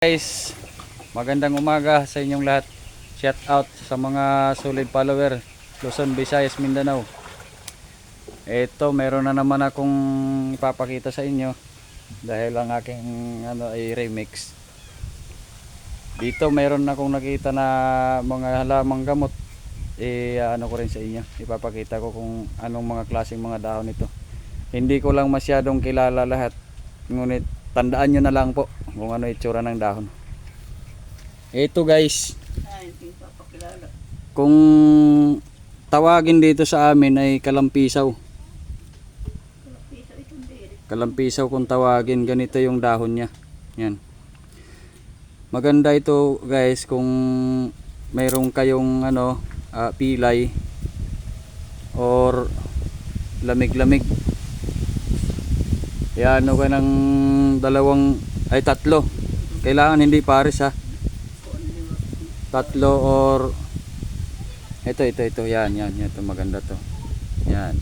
Guys, magandang umaga sa inyong lahat. Shout out sa mga solid follower Luzon, Visayas, Mindanao. Ito, meron na naman akong ipapakita sa inyo dahil ang aking ano ay remix. Dito meron akong nakita na mga halamang gamot. Eh ano ko rin sa inyo. Ipapakita ko kung anong mga klaseng mga dahon ito. Hindi ko lang masyadong kilala lahat. Ngunit tandaan nyo na lang po kung ano itsura ng dahon. Ito guys, kung tawagin dito sa amin ay kalampisaw. Kalampisaw kung tawagin, ganito yung dahon niya. Yan. Maganda ito guys kung mayroon kayong ano, ah, pilay or lamig-lamig. Yan, ano ka ng dalawang, ay tatlo. Kailangan hindi pares ha. Tatlo or ito, ito, ito. Yan, yan, yan. Ito maganda to. Yan.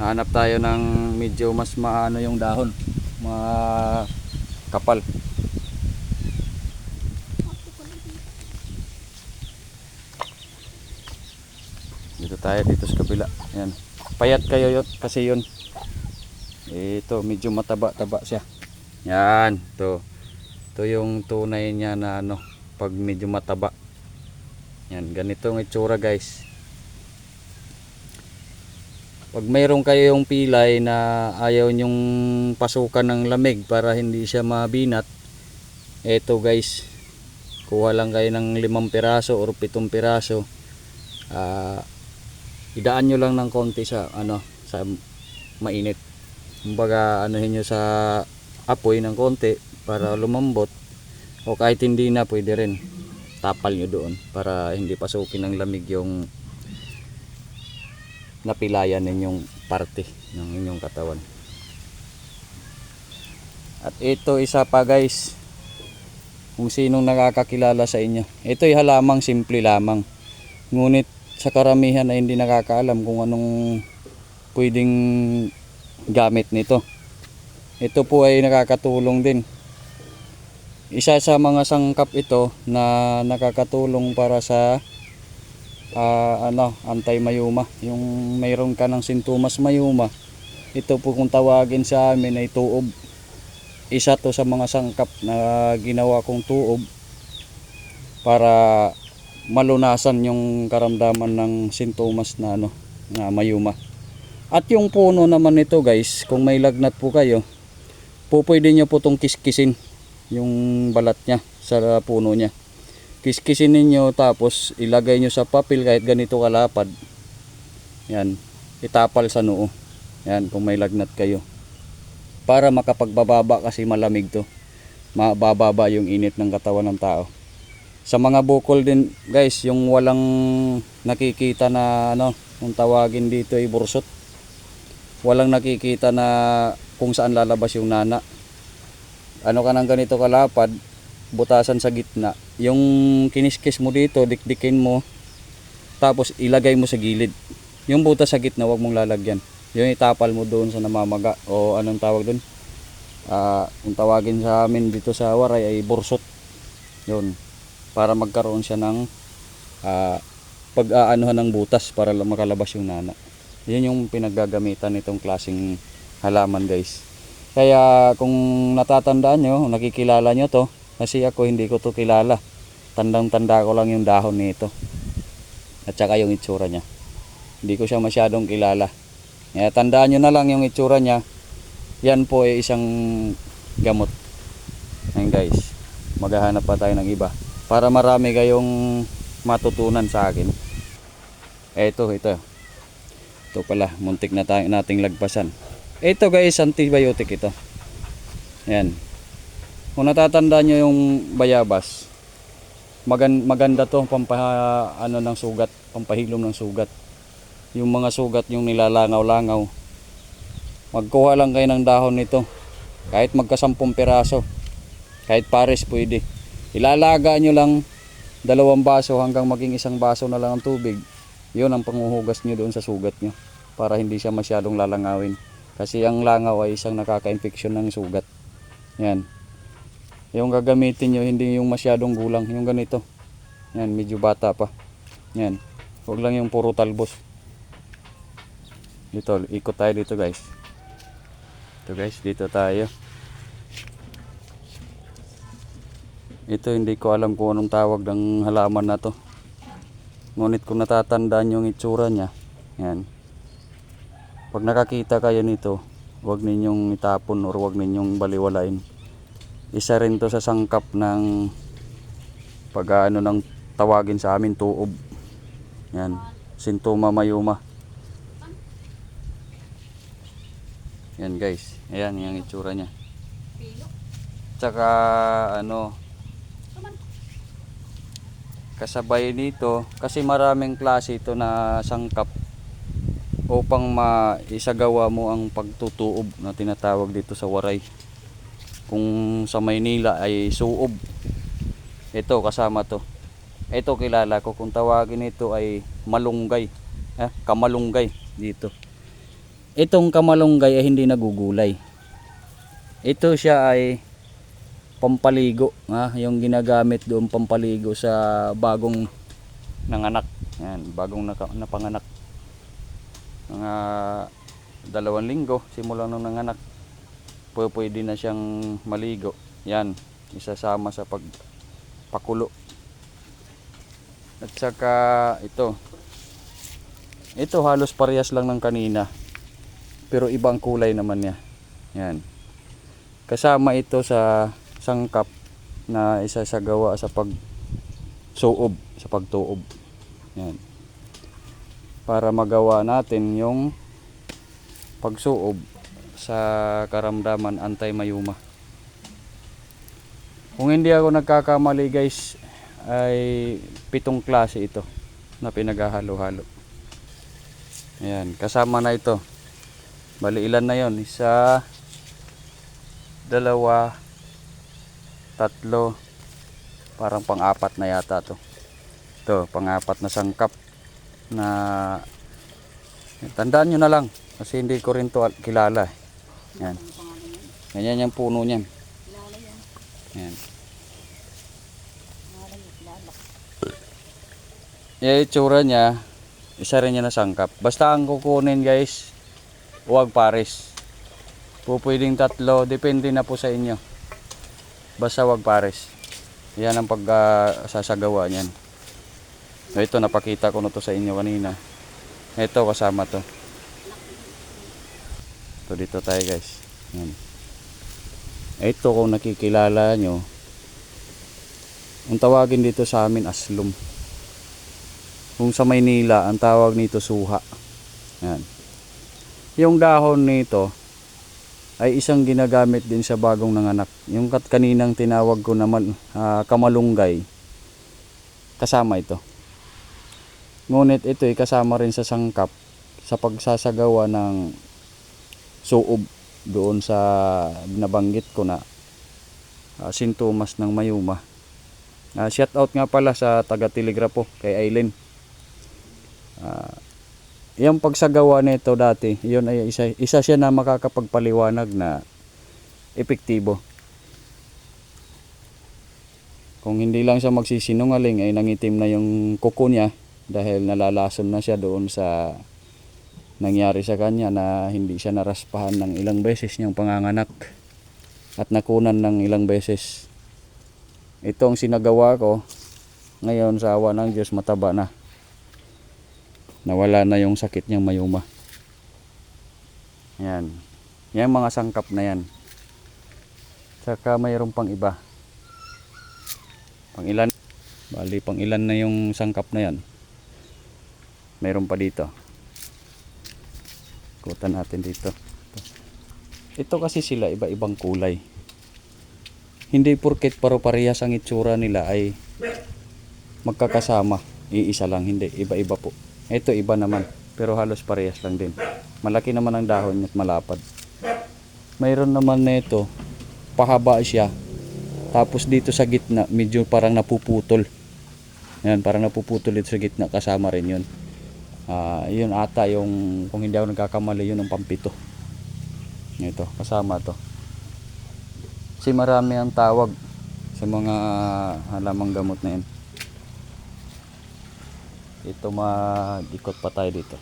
Hanap tayo ng medyo mas maano yung dahon. Mga kapal. Dito tayo dito sa kabila. Yan. Payat kayo yun kasi yun. Ito medyo mataba-taba siya. Yan, to. Ito yung tunay niya na ano, pag medyo mataba. Yan, ganito ang itsura guys. Pag mayroon kayong pilay na ayaw nyong pasukan ng lamig para hindi siya mabinat, eto guys, kuha lang kayo ng limang piraso or pitong piraso. Ah, idaan nyo lang ng konti sa ano sa mainit. Kumbaga anuhin nyo sa apoy ng konti para lumambot o kahit hindi na pwede rin tapal nyo doon para hindi pasukin ng lamig yung napilayan ninyong parte ng inyong katawan. At ito isa pa guys, kung sinong nakakakilala sa inyo. Ito ay halamang simple lamang. Ngunit sa karamihan ay hindi nakakaalam kung anong pwedeng gamit nito. Ito po ay nakakatulong din. Isa sa mga sangkap ito na nakakatulong para sa ah, ano, anti-mayuma. Yung mayroon ka ng sintomas mayuma, ito po kung tawagin sa amin ay tuob. Isa to sa mga sangkap na ginawa kong tuob para malunasan yung karamdaman ng sintomas na ano, na mayuma. At yung puno naman nito guys, kung may lagnat po kayo, po pwede nyo po itong kiskisin yung balat niya sa puno niya. Kiskisin ninyo tapos ilagay nyo sa papel kahit ganito kalapad. Yan itapal sa noo. Yan kung may lagnat kayo. Para makapagbababa kasi malamig to. Mabababa yung init ng katawan ng tao. Sa mga bukol din guys yung walang nakikita na ano kung tawagin dito ay bursot walang nakikita na kung saan lalabas yung nana ano ka ng ganito kalapad butasan sa gitna. Yung kiniskis mo dito, dikdikin mo, tapos ilagay mo sa gilid. Yung butas sa gitna, wag mong lalagyan. Yung itapal mo doon sa namamaga o anong tawag doon. Ah, kung tawagin sa amin dito sa Waray ay bursot. Yun. Para magkaroon siya ng ah, pag-aanuhan ng butas para makalabas yung nana. Yun yung pinaggagamitan nitong klaseng halaman guys. Kaya kung natatandaan nyo, nakikilala nyo to, kasi ako hindi ko to kilala. Tandang-tanda ko lang yung dahon nito. At saka yung itsura niya. Hindi ko siya masyadong kilala. Kaya tandaan nyo na lang yung itsura niya. Yan po ay isang gamot. Ayun guys. Maghahanap pa tayo ng iba. Para marami kayong matutunan sa akin. Eto, ito. Ito pala, muntik na tayo nating lagpasan. Ito guys, antibiotic ito. Yan. Kung natatandaan nyo yung bayabas, magan, maganda to pampa, ano ng sugat, pampahilom ng sugat. Yung mga sugat yung nilalangaw-langaw. Magkuha lang kayo ng dahon nito. Kahit magkasampung piraso. Kahit pares pwede. Ilalaga nyo lang dalawang baso hanggang maging isang baso na lang ang tubig. Yun ang panguhugas nyo doon sa sugat nyo. Para hindi siya masyadong lalangawin. Kasi ang langaw ay isang nakaka-infection ng sugat. Yan. Yung gagamitin nyo, hindi yung masyadong gulang. Yung ganito. Yan, medyo bata pa. Yan. Huwag lang yung puro talbos. Dito, ikot tayo dito guys. Ito guys, dito tayo. Ito hindi ko alam kung anong tawag ng halaman na to. Ngunit kung natatandaan yung itsura niya, yan. Pag nakakita kayo nito, huwag ninyong itapon or huwag ninyong baliwalain. Isa rin to sa sangkap ng pag ano ng tawagin sa amin tuob. Yan, sintoma mayuma. Yan guys, ayan yung itsura niya. Tsaka ano, kasabay nito kasi maraming klase ito na sangkap upang maisagawa mo ang pagtutuob na tinatawag dito sa Waray. Kung sa Maynila ay suob. Ito kasama to. Ito kilala ko kung tawagin ito ay malunggay. Eh, kamalunggay dito. Itong kamalunggay ay hindi nagugulay. Ito siya ay pampaligo, ha? yung ginagamit doon pampaligo sa bagong nanganak. Yan, bagong naka, napanganak. Mga dalawang linggo simula nung nanganak. Pw- Pwede na siyang maligo. Yan, isasama sa pagpakulo. At saka ito. Ito halos parehas lang ng kanina. Pero ibang kulay naman niya. Yan. Kasama ito sa sangkap na isa sa gawa sa pag suob, sa pagtuob. Yan. Para magawa natin yung pagsuob sa karamdaman antay-mayuma. Kung hindi ako nagkakamali guys, ay pitong klase ito na pinaghahalo-halo. Ayan, kasama na ito. Bali ilan na yon Isa, dalawa, tatlo, parang pang-apat na yata to. Ito, pang-apat na sangkap na tandaan nyo na lang kasi hindi ko rin to al- kilala. eh. Yan. Ganyan yung puno niyan. Yan. Yung itsura niya, isa rin niya na sangkap. Basta ang kukunin guys, huwag pares. Po pwedeng tatlo, depende na po sa inyo. Basta wag pares. Yan ang pagsasagawa niyan. So, ito napakita ko na to sa inyo kanina. Ito kasama to. Ito dito tayo guys. Yan. Ito kung nakikilala nyo. Ang tawagin dito sa amin aslum. Kung sa Maynila, ang tawag nito suha. Yan. Yung dahon nito, ay isang ginagamit din sa bagong nanganak. Yung kat kaninang tinawag ko naman ah, kamalunggay, kasama ito. Ngunit ito ay kasama rin sa sangkap sa pagsasagawa ng suob doon sa nabanggit ko na ah, sintomas ng mayuma. Uh, shout out nga pala sa taga Telegrapo kay Aileen. Ah, yung pagsagawa nito dati, yun ay isa, isa siya na makakapagpaliwanag na epektibo. Kung hindi lang siya magsisinungaling ay nangitim na yung kuko niya dahil nalalason na siya doon sa nangyari sa kanya na hindi siya naraspahan ng ilang beses niyang panganganak at nakunan ng ilang beses. Itong sinagawa ko ngayon sa awa ng Diyos mataba na nawala na yung sakit niyang mayuma. Yan. Yan mga sangkap na yan. Tsaka mayroon pang iba. Pang ilan. Bali, pang ilan na yung sangkap na yan. Mayroon pa dito. Kutan natin dito. Ito kasi sila iba-ibang kulay. Hindi porket paro-parehas ang itsura nila ay magkakasama. Iisa lang, hindi. Iba-iba po. Ito iba naman, pero halos parehas lang din. Malaki naman ang dahon at malapad. Mayroon naman nito, pahaba siya. Tapos dito sa gitna, medyo parang napuputol. Yan, parang napuputol dito sa gitna, kasama rin yun. Ah, yun ata yung, kung hindi ako nagkakamali, yun ang pampito. Ito, kasama to. Kasi marami ang tawag. sa mga halamang gamot na yan. Dito mag-ikot pa tayo dito.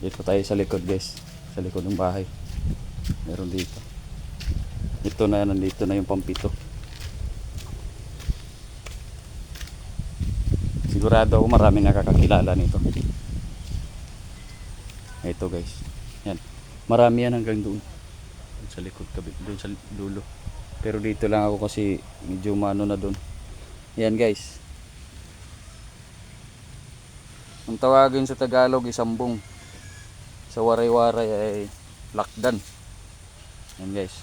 Dito tayo sa likod guys. Sa likod ng bahay. Meron dito. Ito na nandito na yung pampito. Sigurado ako marami nakakakilala nito. Ito guys. Yan. Marami yan hanggang doon. Doon sa likod doon sa dulo. Pero dito lang ako kasi medyo mano na doon. Yan guys. Ang tawagin sa Tagalog isambong. Sa waray-waray ay lakdan. Yan guys.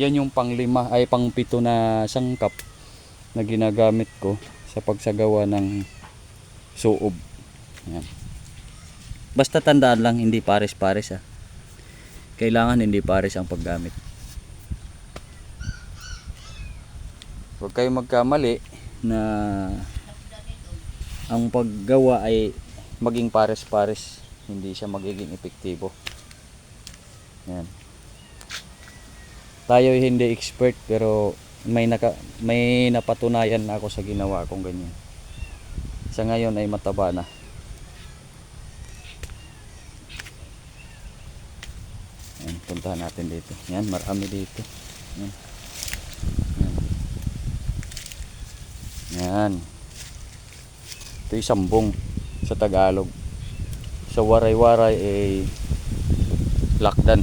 Yan yung panglima ay pangpito na sangkap na ginagamit ko sa pagsagawa ng suob. Yan. Basta tandaan lang hindi pares-pares ah. Kailangan hindi pares ang paggamit. Huwag kayong magkamali na ang paggawa ay maging pares-pares. Hindi siya magiging epektibo. Yan. Tayo ay hindi expert pero may naka, may napatunayan na ako sa ginawa kong ganyan. Sa ngayon ay mataba na. Yan, puntahan natin dito. Yan, marami dito. Yan. Yan. Yan. Ito yung sambong sa Tagalog. Sa waray-waray ay lakdan.